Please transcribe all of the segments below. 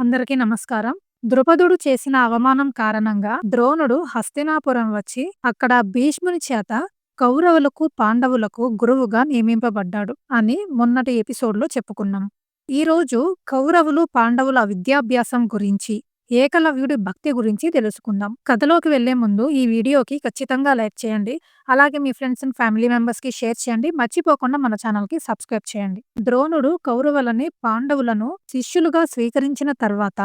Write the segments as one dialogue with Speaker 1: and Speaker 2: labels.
Speaker 1: అందరికీ నమస్కారం. ద్రుపదుడు చేసిన అవమానం కారణంగా ద్రోణుడు హస్తినాపురం వచ్చి అక్కడ భీష్ముని చేత కౌరవులకు పాండవులకు గురువుగా నియమింపబడ్డాడు అని మొన్నటి ఎపిసోడ్లో చెప్పుకున్నాం. ఈరోజు కౌరవులు పాండవుల విద్యాభ్యాసం గురించి ఏకలవ్యుడి భక్తి గురించి తెలుసుకుందాం. కథలోకి వెళ్ళే ముందు ఈ వీడియోకి ఖచ్చితంగా లైక్ చేయండి. అలాగే మీ ఫ్రెండ్స్ అండ్ ఫ్యామిలీ మెంబర్స్కి షేర్ చేయండి. మర్చిపోకుండా మన ఛానల్కి సబ్స్క్రైబ్ చేయండి. ద్రోణుడు కౌరవులని పాండవులను శిష్యులుగా స్వీకరించిన తర్వాత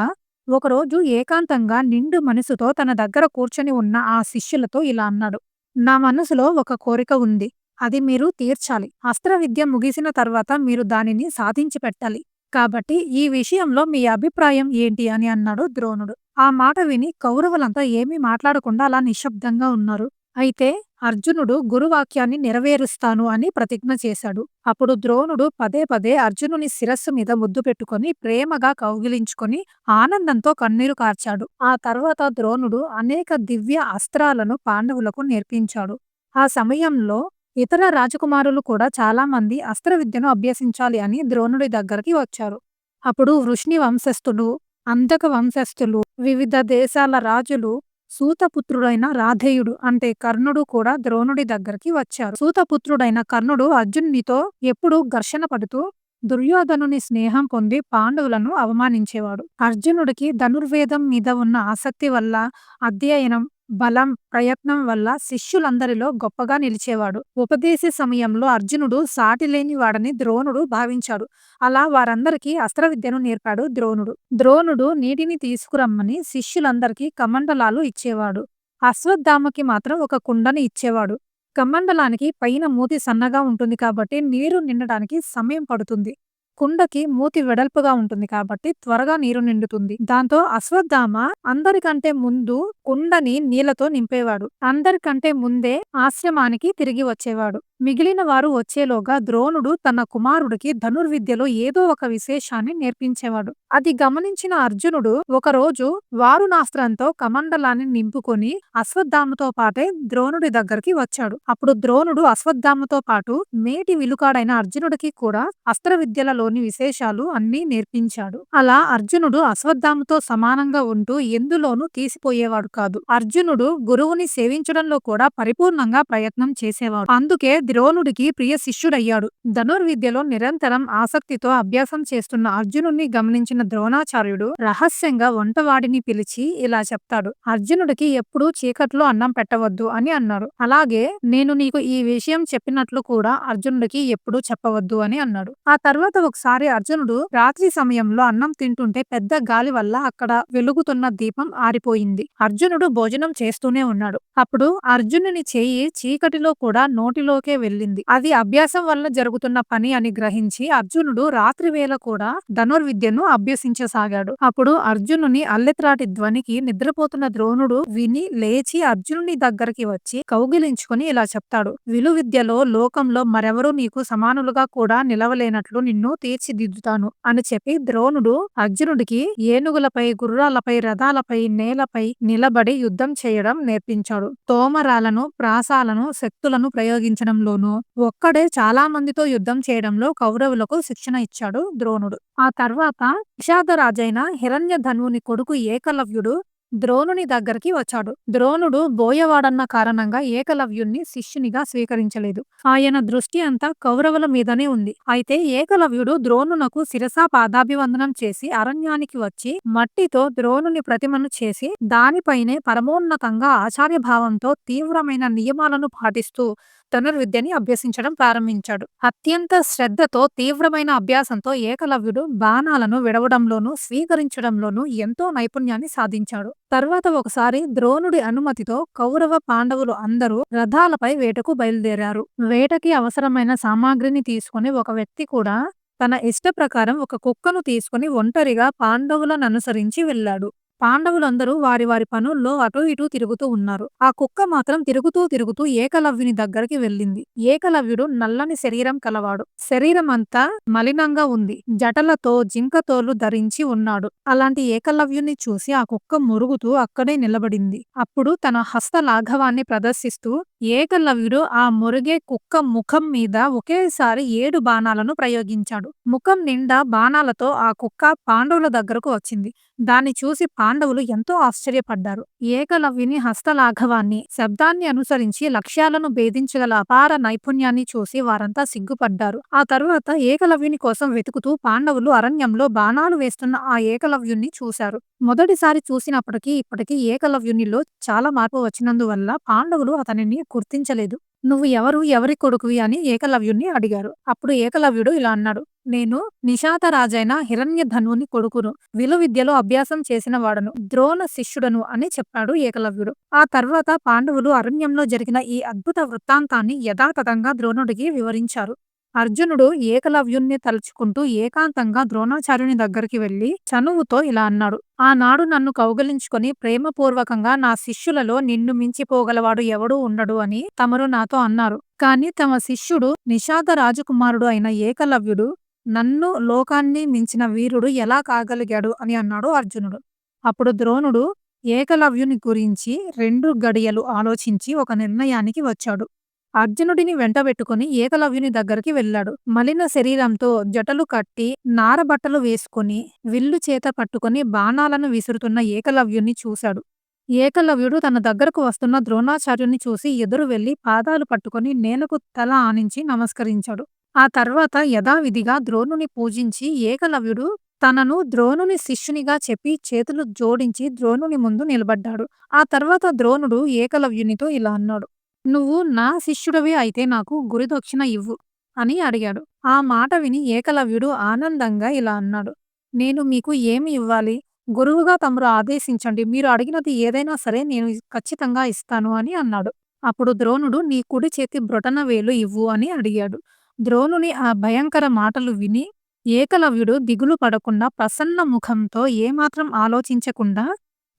Speaker 1: ఒకరోజు ఏకాంతంగా నిండు మనసుతో తన దగ్గర కూర్చొని ఉన్న ఆ శిష్యులతో ఇలా అన్నాడు. నా మనసులో ఒక కోరిక ఉంది. అది మీరు తీర్చాలి. అస్త్ర విద్య ముగిసిన తర్వాత మీరు దానిని సాధించి పెట్టాలి. కాబట్టి ఈ విషయంలో మీ అభిప్రాయం ఏంటి అని అన్నాడు ద్రోణుడు. ఆ మాట విని కౌరవులంతా ఏమీ మాట్లాడకుండా అలా నిశ్శబ్దంగా ఉన్నారు. అయితే అర్జునుడు గురువాక్యాన్ని నెరవేరుస్తాను అని ప్రతిజ్ఞ చేశాడు. అప్పుడు ద్రోణుడు పదే పదే అర్జునుని శిరస్సు మీద ముద్దు పెట్టుకుని ప్రేమగా కౌగిలించుకొని ఆనందంతో కన్నీరు కార్చాడు. ఆ తర్వాత ద్రోణుడు అనేక దివ్య అస్త్రాలను పాండవులకు నేర్పించాడు. ఆ సమయంలో ఇతర రాజకుమారులు కూడా చాలా మంది అస్త్ర విద్యను అభ్యసించాలి అని ద్రోణుడి దగ్గరికి వచ్చారు. అప్పుడు వృష్ణి వంశస్థులు అంధక వంశస్థులు వివిధ దేశాల రాజులు సూతపుత్రుడైన రాధేయుడు అంటే కర్ణుడు కూడా ద్రోణుడి దగ్గరికి వచ్చారు. సూతపుత్రుడైన కర్ణుడు అర్జునునితో ఎప్పుడూ ఘర్షణ పడుతూ దుర్యోధనుని స్నేహం పొంది పాండవులను అవమానించేవాడు. అర్జునుడికి ధనుర్వేదం మీద ఉన్న ఆసక్తి వల్ల అధ్యయనం బలం ప్రయత్నం వల్ల శిష్యులందరిలో గొప్పగా నిలిచేవాడు. ఉపదేశ సమయంలో అర్జునుడు సాటిలేని వాడని ద్రోణుడు భావించాడు. అలా వారందరికీ అస్త్ర విద్యను నేర్పాడు ద్రోణుడు. ద్రోణుడు నీటిని తీసుకురమ్మని శిష్యులందరికీ కమండలాలు ఇచ్చేవాడు. అశ్వత్థామకి మాత్రం ఒక కుండని ఇచ్చేవాడు. కమండలానికి పైన మూతి సన్నగా ఉంటుంది కాబట్టి నీరు నిండడానికి సమయం పడుతుంది. కుండకి మూతి వెడల్పుగా ఉంటుంది కాబట్టి త్వరగా నీరు నిండుతుంది. దాంతో అశ్వత్థామ అందరికంటే ముందు కుండని నీళ్ళతో నింపేవాడు. అందరికంటే ముందే ఆశ్రమానికి తిరిగి వచ్చేవాడు. మిగిలిన వారు వచ్చేలోగా ద్రోణుడు తన కుమారుడికి ధనుర్విద్యలో ఏదో ఒక విశేషాన్ని నేర్పించేవాడు. అది గమనించిన అర్జునుడు ఒకరోజు వారుణాస్త్రంతో కమండలాన్ని నింపుకొని అశ్వత్థామతో పాటే ద్రోణుడి దగ్గరికి వచ్చాడు. అప్పుడు ద్రోణుడు అశ్వత్థామతో పాటు మేటి విలుకాడైన అర్జునుడికి కూడా అస్త్ర విద్యలలో విద్యలలోని విశేషాలు అన్నీ నేర్పించాడు. అలా అర్జునుడు అశ్వత్థామతో సమానంగా ఉంటూ ఎందులోనూ తీసిపోయేవాడు కాదు. అర్జునుడు గురువుని సేవించడంలో కూడా పరిపూర్ణంగా ప్రయత్నం చేసేవాడు. అందుకే ద్రోణుడికి ప్రియ శిష్యుడయ్యాడు. ధనుర్విద్యలో నిరంతరం ఆసక్తితో అభ్యాసం చేస్తున్న అర్జునుడిని గమనించిన ద్రోణాచార్యుడు రహస్యంగా వంటవాడిని పిలిచి ఇలా చెప్తాడు. అర్జునుడికి ఎప్పుడూ చీకట్లో అన్నం పెట్టవద్దు అని అన్నాడు అలాగే నేను నీకు ఈ విషయం చెప్పినట్లు కూడా అర్జునుడికి ఎప్పుడూ చెప్పవద్దు అని అన్నాడు. ఆ తర్వాత ఒకసారి అర్జునుడు రాత్రి సమయంలో అన్నం తింటుంటే పెద్ద గాలి వల్ల అక్కడ వెలుగుతున్న దీపం ఆరిపోయింది. అర్జునుడు భోజనం చేస్తూనే ఉన్నాడు. అప్పుడు అర్జునుని చేయి చీకటిలో కూడా నోటిలోకే వెళ్ళింది. అది అభ్యాసం వల్ల జరుగుతున్న పని అని గ్రహించి అర్జునుడు రాత్రి వేళ కూడా ధనుర్విద్యను అభ్యసించసాగాడు. అప్పుడు అర్జునుని అల్లెత్రాటి ధ్వనికి నిద్రపోతున్న ద్రోణుడు విని లేచి అర్జునుని దగ్గరికి వచ్చి కౌగిలించుకుని ఇలా చెప్తాడు. విలు విద్యలో లోకంలో మరెవరూ నీకు సమానులుగా కూడా నిలవలేనట్లు నిన్ను తీర్చిదిద్దుతాను అని చెప్పి ద్రోణుడు అర్జునుడికి ఏనుగులపై గుర్రాలపై రథాలపై నేలపై నిలబడి యుద్ధం చేయడం నేర్పించాడు. తోమరాలను ప్రాసాలను శక్తులను ప్రయోగించడంలోనూ ఒక్కడే చాలా మందితో యుద్ధం చేయడంలో కౌరవులకు శిక్షణ ఇచ్చాడు ద్రోణుడు. ఆ తర్వాత నిషాదరాజైన హిరణ్య ధనువుని కొడుకు ఏకలవ్యుడు ద్రోణుని దగ్గరికి వచ్చాడు. ద్రోణుడు బోయవాడన్న కారణంగా ఏకలవ్యుణ్ణి శిష్యునిగా స్వీకరించలేదు. ఆయన దృష్టి అంతా కౌరవుల మీదనే ఉంది. అయితే ఏకలవ్యుడు ద్రోణునకు శిరసా పాదాభివందనం చేసి అరణ్యానికి వచ్చి మట్టితో ద్రోణుని ప్రతిమను చేసి దానిపైనే పరమోన్నతంగా ఆచార్య భావంతో తీవ్రమైన నియమాలను పాటిస్తూ ధనుర్విద్యని అభ్యసించడం ప్రారంభించాడు. అత్యంత శ్రద్ధతో తీవ్రమైన అభ్యాసంతో ఏకలవ్యుడు బాణాలను విడవడంలోనూ స్వీకరించడంలోనూ ఎంతో నైపుణ్యాన్ని సాధించాడు. తర్వాత ఒకసారి ద్రోణుడి అనుమతితో కౌరవ పాండవులు అందరూ రథాలపై వేటకు బయలుదేరారు. వేటకి అవసరమైన సామాగ్రిని తీసుకుని ఒక వ్యక్తి కూడా తన ఇష్ట ప్రకారం ఒక కుక్కను తీసుకుని ఒంటరిగా పాండవులను అనుసరించి వెళ్ళాడు. పాండవులందరూ వారి వారి పనుల్లో అటూ ఇటూ తిరుగుతూ ఉన్నారు. ఆ కుక్క మాత్రం తిరుగుతూ తిరుగుతూ ఏకలవ్యుని దగ్గరికి వెళ్ళింది. ఏకలవ్యుడు నల్లని శరీరం కలవాడు. శరీరం అంతా మలినంగా ఉంది. జటలతో జింకతోలు ధరించి ఉన్నాడు. అలాంటి ఏకలవ్యుని చూసి ఆ కుక్క మురుగుతూ అక్కడే నిలబడింది. అప్పుడు తన హస్త లాఘవాన్ని ప్రదర్శిస్తూ ఏకలవ్యుడు ఆ మురిగే కుక్క ముఖం మీద ఒకేసారి ఏడు బాణాలను ప్రయోగించాడు. ముఖం నిండా బాణాలతో ఆ కుక్క పాండవుల దగ్గరకు వచ్చింది. దాన్ని చూసి పాండవులు ఎంతో ఆశ్చర్యపడ్డారు. ఏకలవ్యుని హస్తలాఘవాన్ని, శబ్దాన్ని అనుసరించి లక్ష్యాలను భేదించగల అపార నైపుణ్యాన్ని చూసి వారంతా సిగ్గుపడ్డారు. ఆ తరువాత ఏకలవ్యుని కోసం వెతుకుతూ పాండవులు అరణ్యంలో బాణాలు వేస్తున్న ఆ ఏకలవ్యుణ్ణి చూశారు. మొదటిసారి చూసినప్పటికీ ఇప్పటికీ ఏకలవ్యునిలో చాలా మార్పు వచ్చినందువల్ల పాండవులు అతనిని గుర్తించలేదు. నువ్వు ఎవరు ఎవరి కొడుకువి అని ఏకలవ్యుణ్ణి అడిగారు. అప్పుడు ఏకలవ్యుడు ఇలా అన్నాడు. నేను నిషాతరాజైన హిరణ్య ధనువుని కొడుకును. విలువిద్యలో అభ్యాసం చేసిన వాడను. ద్రోణ శిష్యుడను అని చెప్పాడు ఏకలవ్యుడు. ఆ తర్వాత పాండవులు అరణ్యంలో జరిగిన ఈ అద్భుత వృత్తాంతాన్ని యథాతథంగా ద్రోణుడికి వివరించారు. అర్జునుడు ఏకలవ్యుణ్ణి తలుచుకుంటూ ఏకాంతంగా ద్రోణాచార్యుని దగ్గరికి వెళ్ళి చనువుతో ఇలా అన్నాడు. ఆనాడు నన్ను కౌగలించుకొని ప్రేమపూర్వకంగా నా శిష్యులలో నిన్ను మించిపోగలవాడు ఎవడూ ఉండడు అని తమరు నాతో అన్నారు. కాని తమ శిష్యుడు నిషాద రాజకుమారుడు అయిన ఏకలవ్యుడు నన్ను లోకాన్ని మించిన వీరుడు ఎలా కాగలిగాడు అని అన్నాడు అర్జునుడు. అప్పుడు ద్రోణుడు ఏకలవ్యుని గురించి రెండు గడియలు ఆలోచించి ఒక నిర్ణయానికి వచ్చాడు. అర్జునుడిని వెంటబెట్టుకుని ఏకలవ్యుని దగ్గరికి వెళ్ళాడు. మలిన శరీరంతో జటలు కట్టి నారబట్టలు వేసుకుని విల్లు చేత పట్టుకుని బాణాలను విసురుతున్న ఏకలవ్యుని చూశాడు. ఏకలవ్యుడు తన దగ్గరకు వస్తున్న ద్రోణాచార్యుని చూసి ఎదురు వెళ్ళి పాదాలు పట్టుకుని నేలకు తల ఆనించి నమస్కరించాడు. ఆ తర్వాత యథావిధిగా ద్రోణుని పూజించి ఏకలవ్యుడు తనను ద్రోణుని శిష్యునిగా చెప్పి చేతులు జోడించి ద్రోణుని ముందు నిలబడ్డాడు. ఆ తర్వాత ద్రోణుడు ఏకలవ్యునితో ఇలా అన్నాడు. నువ్వు నా శిష్యుడవే అయితే నాకు గురుదక్షిణ ఇవ్వు అని అడిగాడు. ఆ మాట విని ఏకలవ్యుడు ఆనందంగా ఇలా అన్నాడు. నేను మీకు ఏమి ఇవ్వాలి? గురువుగా తమరు ఆదేశించండి. మీరు అడిగినది ఏదైనా సరే నేను ఖచ్చితంగా ఇస్తాను అని అన్నాడు. అప్పుడు ద్రోణుడు నీ కుడి చేతి బ్రొటనవేలు ఇవ్వు అని అడిగాడు. ద్రోణుని ఆ భయంకర మాటలు విని ఏకలవ్యుడు దిగులు పడకుండా ప్రసన్న ముఖంతో ఏమాత్రం ఆలోచించకుండా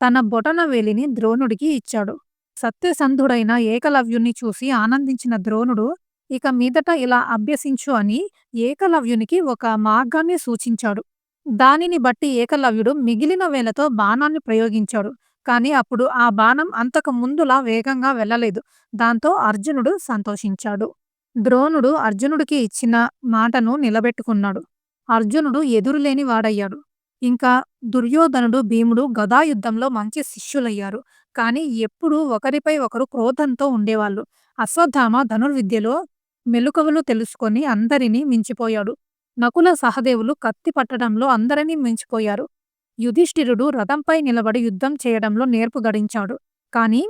Speaker 1: తన బొటన వేలిని ద్రోణుడికి ఇచ్చాడు. సత్యసంధుడైన ఏకలవ్యుణ్ణి చూసి ఆనందించిన ద్రోణుడు ఇక మీదట ఇలా అభ్యసించు అని ఏకలవ్యునికి ఒక మార్గాన్ని సూచించాడు. దానిని బట్టి ఏకలవ్యుడు మిగిలిన వేలతో బాణాన్ని ప్రయోగించాడు. కాని అప్పుడు ఆ బాణం అంతకు ముందులా వేగంగా వెళ్ళలేదు. దాంతో అర్జునుడు సంతోషించాడు. ద్రోణుడు అర్జునుడికి ఇచ్చిన మాటను నిలబెట్టుకున్నాడు. అర్జునుడు ఎదురులేని వాడయ్యాడు. ఇంకా దుర్యోధనుడు, భీముడు గదాయుద్ధంలో మంచి శిష్యులయ్యారు. కానీ ఎప్పుడూ ఒకరిపై ఒకరు క్రోధంతో ఉండేవాళ్ళు. అశ్వత్థామ ధనుర్విద్యలో మెలకువలు తెలుసుకొని అందరినీ మించిపోయాడు. నకుల సహదేవులు కత్తి పట్టడంలో అందరినీ మించిపోయారు. యుధిష్ఠిరుడు రథంపై నిలబడి యుద్ధం చేయడంలో నేర్పు గడించాడు. కాని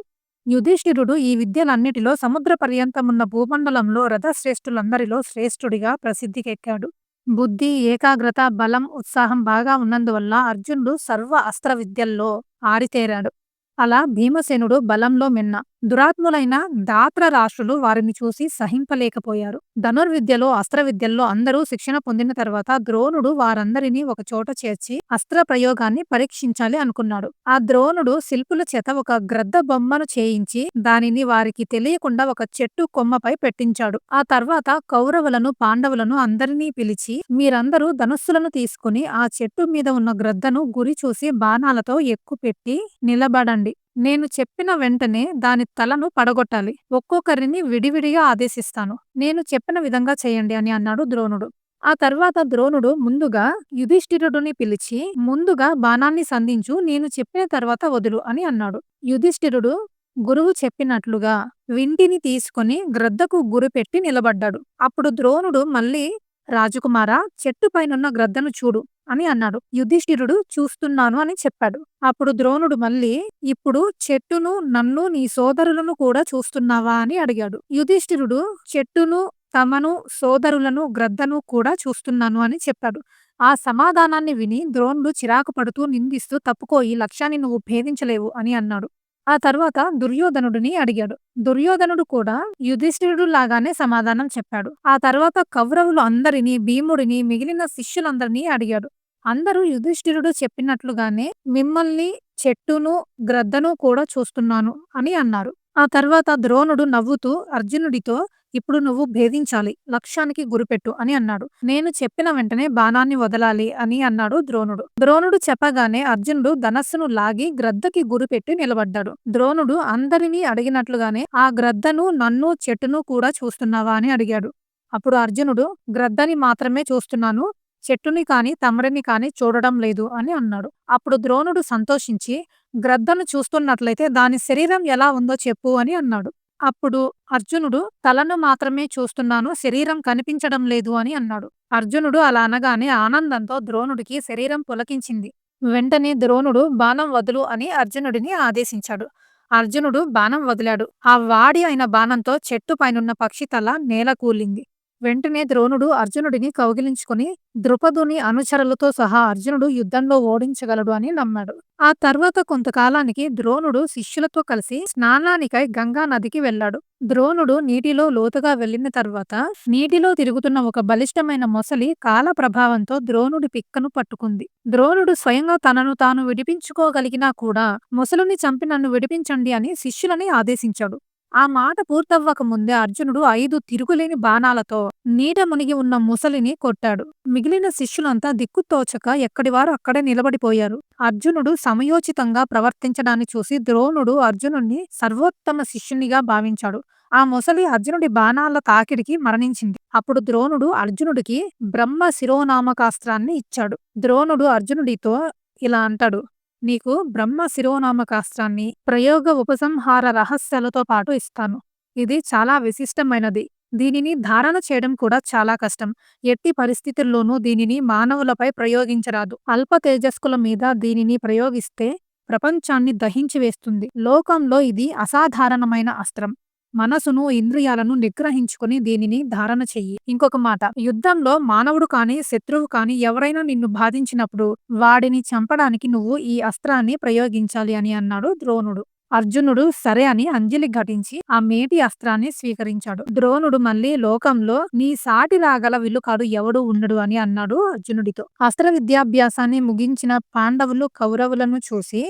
Speaker 1: యుధిష్ఠిరుడు ఈ విద్యలన్నిటిలో సముద్ర పర్యంతమున్న భూమండలంలో రథశ్రేష్ఠులందరిలో శ్రేష్ఠుడిగా ప్రసిద్ధికెక్కాడు. బుద్ధి, ఏకాగ్రత, బలం, ఉత్సాహం బాగా ఉన్నందువల్ల అర్జునుడు సర్వ అస్త్ర విద్యల్లో ఆరితేరాడు. అలా భీమసేనుడు బలంలో మిన్న. దురాత్ములైన దాత్ర రాష్ట్రులు వారిని చూసి సహింపలేకపోయారు. ధనుర్విద్యలో, అస్త్ర విద్యల్లో అందరూ శిక్షణ పొందిన తర్వాత ద్రోణుడు వారందరినీ ఒక చోట చేర్చి అస్త్ర ప్రయోగాన్ని పరీక్షించాలి అనుకున్నాడు. ఆ ద్రోణుడు శిల్పుల చేత ఒక గ్రద్ద బొమ్మను చేయించి దానిని వారికి తెలియకుండా ఒక చెట్టు కొమ్మపై పెట్టించాడు. ఆ తర్వాత కౌరవులను, పాండవులను అందరినీ పిలిచి మీరందరూ ధనుస్సులను తీసుకుని ఆ చెట్టు మీద ఉన్న గ్రద్దను గురి చూసి బాణాలతో ఎక్కుపెట్టి నిలబడండి. నేను చెప్పిన వెంటనే దాని తలను పడగొట్టాలి. ఒక్కొక్కరిని విడివిడిగా ఆదేశిస్తాను. నేను చెప్పిన విధంగా చేయండి అని అన్నాడు ద్రోణుడు. ఆ తర్వాత ద్రోణుడు ముందుగా యుధిష్ఠిరుడిని పిలిచి ముందుగా బాణాన్ని సంధించు నేను చెప్పిన తర్వాత వదులు అని అన్నాడు. యుధిష్ఠిరుడు గురువు చెప్పినట్లుగా వింటిని తీసుకొని గ్రద్దకు గురిపెట్టి నిలబడ్డాడు. అప్పుడు ద్రోణుడు మళ్ళీ రాజకుమారా చెట్టుపైనున్న గ్రద్దను చూడు అని అన్నాడు. యుధిష్ఠిరుడు చూస్తున్నాను అని చెప్పాడు. అప్పుడు ద్రోణుడు మళ్ళీ ఇప్పుడు చెట్టును, నన్ను, నీ సోదరులను కూడా చూస్తున్నావా అని అడిగాడు. యుధిష్ఠిరుడు చెట్టును, తమను, సోదరులను, గ్రద్దను కూడా చూస్తున్నాను అని చెప్పాడు. ఆ సమాధానాన్ని విని ద్రోణుడు చిరాకు పడుతూ నిందిస్తూ తప్పుకో ఈ లక్ష్యాన్ని నువ్వు భేదించలేవు అని అన్నాడు. ఆ తర్వాత దుర్యోధనుడిని అడిగాడు. దుర్యోధనుడు కూడా యుధిష్ఠిరుడు లాగానే సమాధానం చెప్పాడు. ఆ తర్వాత కౌరవులు అందరినీ, భీముడిని, మిగిలిన శిష్యులందరినీ అడిగాడు. అందరూ యుధిష్ఠిరుడు చెప్పినట్లుగానే మిమ్మల్ని, చెట్టును, గ్రద్దను కూడా చూస్తున్నాను అని అన్నారు. ఆ తర్వాత ద్రోణుడు నవ్వుతూ అర్జునుడితో ఇప్పుడు నువ్వు భేదించాలి లక్ష్యానికి గురిపెట్టు అని అన్నాడు. నేను చెప్పిన వెంటనే బాణాన్ని వదలాలి అని అన్నాడు ద్రోణుడు. ద్రోణుడు చెప్పగానే అర్జునుడు ధనస్సును లాగి గ్రద్దకి గురిపెట్టి నిలబడ్డాడు. ద్రోణుడు అందరినీ అడిగినట్లుగానే ఆ గ్రద్దను నన్ను చెట్టును కూడా చూస్తున్నావా? అని అడిగాడు. అప్పుడు అర్జునుడు గ్రద్దని మాత్రమే చూస్తున్నాను చెట్టుని కాని తమరిని కాని చూడడం లేదు అని అన్నాడు. అప్పుడు ద్రోణుడు సంతోషించి గ్రద్దను చూస్తున్నట్లయితే దాని శరీరం ఎలా ఉందో చెప్పు అని అన్నాడు. అప్పుడు అర్జునుడు తలను మాత్రమే చూస్తున్నాను శరీరం కనిపించడం లేదు అని అన్నాడు. అర్జునుడు అలా అనగానే ఆనందంతో ద్రోణుడికి శరీరం పులకించింది. వెంటనే ద్రోణుడు బాణం వదులు అని అర్జునుడిని ఆదేశించాడు. అర్జునుడు బాణం వదిలాడు. ఆ వాడి అయిన బాణంతో చెట్టు పైనున్న పక్షి తల నేల కూలింది. వెంటనే ద్రోణుడు అర్జునుడిని కౌగిలించుకుని ద్రుపదుని అనుచరులతో సహా అర్జునుడు యుద్ధంలో ఓడించగలడు అని నమ్మాడు. ఆ తర్వాత కొంతకాలానికి ద్రోణుడు శిష్యులతో కలిసి స్నానానికై గంగా నదికి వెళ్ళాడు. ద్రోణుడు నీటిలో లోతుగా వెళ్ళిన తర్వాత నీటిలో తిరుగుతున్న ఒక బలిష్టమైన మొసలి కాల ప్రభావంతో ద్రోణుడి పిక్కను పట్టుకుంది. ద్రోణుడు స్వయంగా తనను తాను విడిపించుకోగలిగినా కూడా మొసలుని చంపి నన్ను విడిపించండి అని శిష్యులని ఆదేశించాడు. ఆ మాట పూర్తవ్వక ముందే అర్జునుడు ఐదు తిరుగులేని బాణాలతో నీట మునిగి ఉన్న ముసలిని కొట్టాడు. మిగిలిన శిష్యులంతా దిక్కుతోచక ఎక్కడివారు అక్కడే నిలబడిపోయారు. అర్జునుడు సమయోచితంగా ప్రవర్తించడాన్ని చూసి ద్రోణుడు అర్జునుడిని సర్వోత్తమ శిష్యునిగా భావించాడు. ఆ ముసలి అర్జునుడి బాణాల తాకిడికి మరణించింది. అప్పుడు ద్రోణుడు అర్జునుడికి బ్రహ్మ శిరోనామకాస్త్రాన్ని ఇచ్చాడు. ద్రోణుడు అర్జునుడితో ఇలా అంటాడు. నీకు బ్రహ్మ శిరోనామకాస్త్రాన్ని ప్రయోగ ఉపసంహార రహస్యాలతో పాటు ఇస్తాను. ఇది చాలా విశిష్టమైనది. దీనిని ధారణ చేయడం కూడా చాలా కష్టం. ఎట్టి పరిస్థితుల్లోనూ దీనిని మానవులపై ప్రయోగించరాదు. అల్ప తేజస్కుల మీద దీనిని ప్రయోగిస్తే ప్రపంచాన్ని దహించి వేస్తుంది. లోకంలో ఇది అసాధారణమైన అస్త్రం. మనసును ఇంద్రియాలను నిగ్రహించుకుని దీనిని ధారణ చెయ్యి. ఇంకొక మాట. యుద్ధంలో మానవుడు కాని శత్రువు కాని ఎవరైనా నిన్ను బాధించినప్పుడు వాడిని చంపడానికి నువ్వు ఈ అస్త్రాన్ని ప్రయోగించాలి అని అన్నాడు ద్రోణుడు. అర్జునుడు సరే అని అంజలి ఘటించి ఆ మేటి అస్త్రాన్ని స్వీకరించాడు. ద్రోణుడు మళ్ళీ లోకంలో నీ సాటి రాగల విలుకాడు ఎవడు ఉండడు అని అన్నాడు అర్జునుడితో. అస్త్ర విద్యాభ్యాసాన్ని ముగించిన పాండవులు కౌరవులను చూసి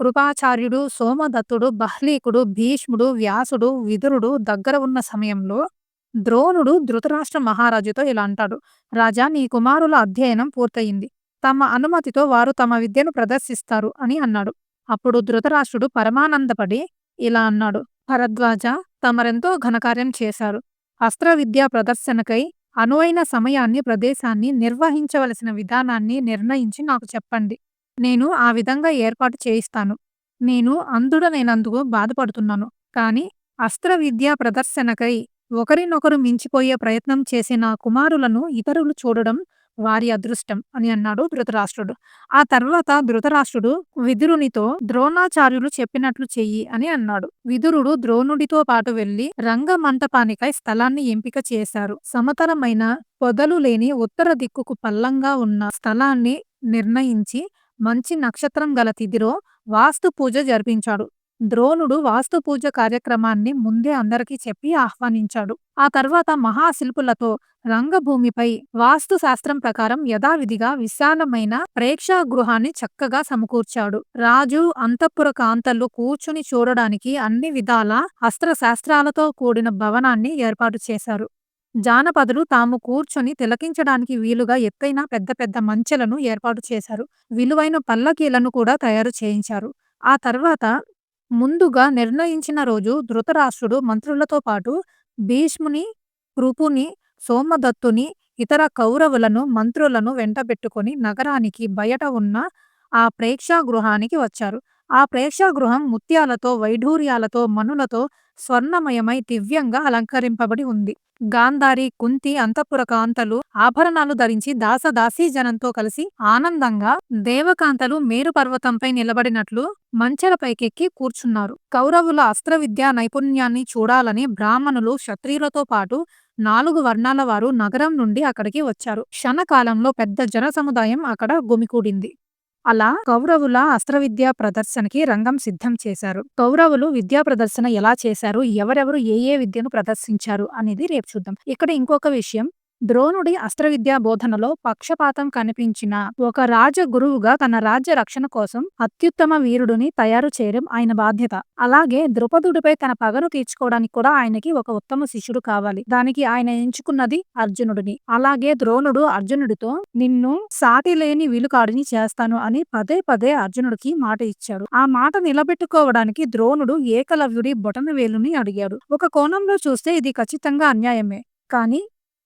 Speaker 1: కృపాచార్యుడు సోమదత్తుడు బహ్లీకుడు భీష్ముడు వ్యాసుడు విదురుడు దగ్గర ఉన్న సమయంలో ద్రోణుడు ధృతరాష్ట్ర మహారాజుతో ఇలా అంటాడు. రాజా నీ కుమారుల అధ్యయనం పూర్తయింది. తమ అనుమతితో వారు తమ విద్యను ప్రదర్శిస్తారు అని అన్నాడు. అప్పుడు ధృతరాష్ట్రుడు పరమానందపడి ఇలా అన్నాడు. భరద్వాజ తమరెంతో ఘనకార్యం చేశారు. అస్త్ర విద్యా ప్రదర్శనకై అనువైన సమయాన్ని ప్రదేశాన్ని నిర్వహించవలసిన విధానాన్ని నిర్ణయించి నాకు చెప్పండి. నేను ఆ విధంగా ఏర్పాటు చేయిస్తాను. నేను అంధుడనైనందుకు బాధపడుతున్నాను. కాని అస్త్ర విద్యా ప్రదర్శనకై ఒకరినొకరు మించిపోయే ప్రయత్నం చేసిన కుమారులను ఇతరులు చూడడం వారి అదృష్టం అని అన్నాడు ధృతరాష్ట్రుడు. ఆ తర్వాత ధృతరాష్ట్రుడు విదురునితో ద్రోణాచార్యులు చెప్పినట్లు చెయ్యి అని అన్నాడు. విదురుడు ద్రోణుడితో పాటు వెళ్ళి రంగ మంటపానికై స్థలాన్ని ఎంపిక చేశారు. సమతలమైన పొదలు లేని ఉత్తర దిక్కుకు పల్లంగా ఉన్న స్థలాన్ని నిర్ణయించి మంచి నక్షత్రం గల తిథిలో వాస్తు పూజ జరిపించాడు. ద్రోణుడు వాస్తు పూజ కార్యక్రమాన్ని ముందే అందరికీ చెప్పి ఆహ్వానించాడు. ఆ తర్వాత మహాశిల్పులతో రంగభూమిపై వాస్తు శాస్త్రం ప్రకారం యథావిధిగా విశాలమైన ప్రేక్షాగృహాన్ని చక్కగా సమకూర్చాడు. రాజు అంతఃపుర కాంతలు కూర్చుని చూడడానికి అన్ని విధాల అస్త్రశాస్త్రాలతో కూడిన భవనాన్ని ఏర్పాటు చేశారు. జానపదులు తాము కూర్చొని తిలకించడానికి వీలుగా ఎత్తైన పెద్ద పెద్ద మంచెలను ఏర్పాటు చేశారు. విలువైన పల్లకీలను కూడా తయారు చేయించారు. ఆ తర్వాత ముందుగా నిర్ణయించిన రోజు ధృతరాష్ట్రుడు మంత్రులతో పాటు భీష్ముని కృపుని సోమదత్తుని ఇతర కౌరవులను మంత్రులను వెంటబెట్టుకొని నగరానికి బయట ఉన్న ఆ ప్రేక్షాగృహానికి వచ్చారు. ఆ ప్రేక్షాగృహం ముత్యాలతో వైఢూర్యాలతో మనులతో స్వర్ణమయమై దివ్యంగా అలంకరింపబడి ఉంది. గాంధారి కుంతి అంతఃపుర కాంతలు ఆభరణాలు ధరించి దాసదాసీ జనంతో కలిసి ఆనందంగా దేవకాంతలు మేరు పర్వతంపై నిలబడినట్లు మంచెలపైకెక్కి కూర్చున్నారు. కౌరవుల అస్త్ర విద్యా నైపుణ్యాన్ని చూడాలని బ్రాహ్మణులు క్షత్రియులతో పాటు నాలుగు వర్ణాల వారు నగరం నుండి అక్కడికి వచ్చారు. క్షణకాలంలో పెద్ద జనసముదాయం అక్కడ గుమికూడింది. అలా కౌరవుల అస్త్ర విద్యా ప్రదర్శనకి రంగం సిద్ధం చేశారు. కౌరవులు విద్యా ప్రదర్శన ఎలా చేశారు? ఎవరెవరు ఏ ఏ విద్యను ప్రదర్శించారు? అనేది రేపు చూద్దాం. ఇక్కడ ఇంకొక విషయం ద్రోణుడి అస్త్రవిద్యా బోధనలో పక్షపాతం కనిపించిన ఒక రాజ గురువుగా తన రాజ్య రక్షణ కోసం అత్యుత్తమ వీరుడిని తయారు చేయడం ఆయన బాధ్యత. అలాగే ద్రుపదుడిపై తన పగను తీర్చుకోవడానికి కూడా ఆయనకి ఒక ఉత్తమ శిష్యుడు కావాలి. దానికి ఆయన ఎంచుకున్నది అర్జునుడిని. అలాగే ద్రోణుడు అర్జునుడితో నిన్ను సాటి లేని విలుకాడిని చేస్తాను అని పదే పదే అర్జునుడికి మాట ఇచ్చాడు. ఆ మాట నిలబెట్టుకోవడానికి ద్రోణుడు ఏకలవ్యుడి బొటన వేలుని అడిగాడు. ఒక కోణంలో చూస్తే ఇది ఖచ్చితంగా అన్యాయమే. కానీ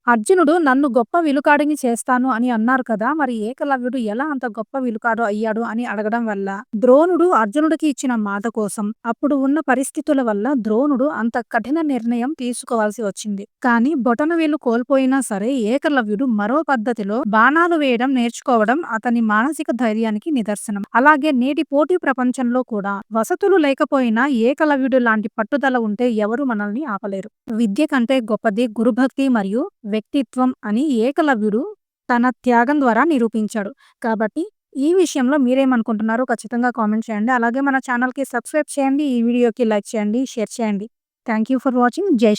Speaker 1: అర్జునుడు నన్ను గొప్ప విలుకాడిని చేస్తాను అని అన్నారు కదా మరి ఏకలవ్యుడు ఎలా అంత గొప్ప విలుకాడు అయ్యాడు అని అడగడం వల్ల? ద్రోణుడు అర్జునుడికి ఇచ్చిన మాట కోసం అప్పుడు ఉన్న పరిస్థితుల వల్ల ద్రోణుడు అంత కఠిన నిర్ణయం తీసుకోవాల్సి వచ్చింది. కానీ బొటనవేలు కోల్పోయినా సరే ఏకలవ్యుడు మరో పద్ధతిలో బాణాలు వేయడం నేర్చుకోవడం అతని మానసిక ధైర్యానికి నిదర్శనం. అలాగే నేటి పోటీ ప్రపంచంలో కూడా వసతులు లేకపోయినా ఏకలవ్యుడు లాంటి పట్టుదల ఉంటే ఎవరు మనల్ని ఆపలేరు. విద్య కంటే గొప్పది గురుభక్తి మరియు వ్యక్తిత్వం అని ఏకలవ్యుడు తన త్యాగం ద్వారా నిరూపించాడు. కాబట్టి ఈ విషయంలో మీరేమనుకుంటున్నారో ఖచ్చితంగా కామెంట్ చేయండి. అలాగే మన ఛానల్కి సబ్స్క్రైబ్ చేయండి. ఈ వీడియోకి లైక్ చేయండి షేర్ చేయండి. Thank you for watching. Jai Shri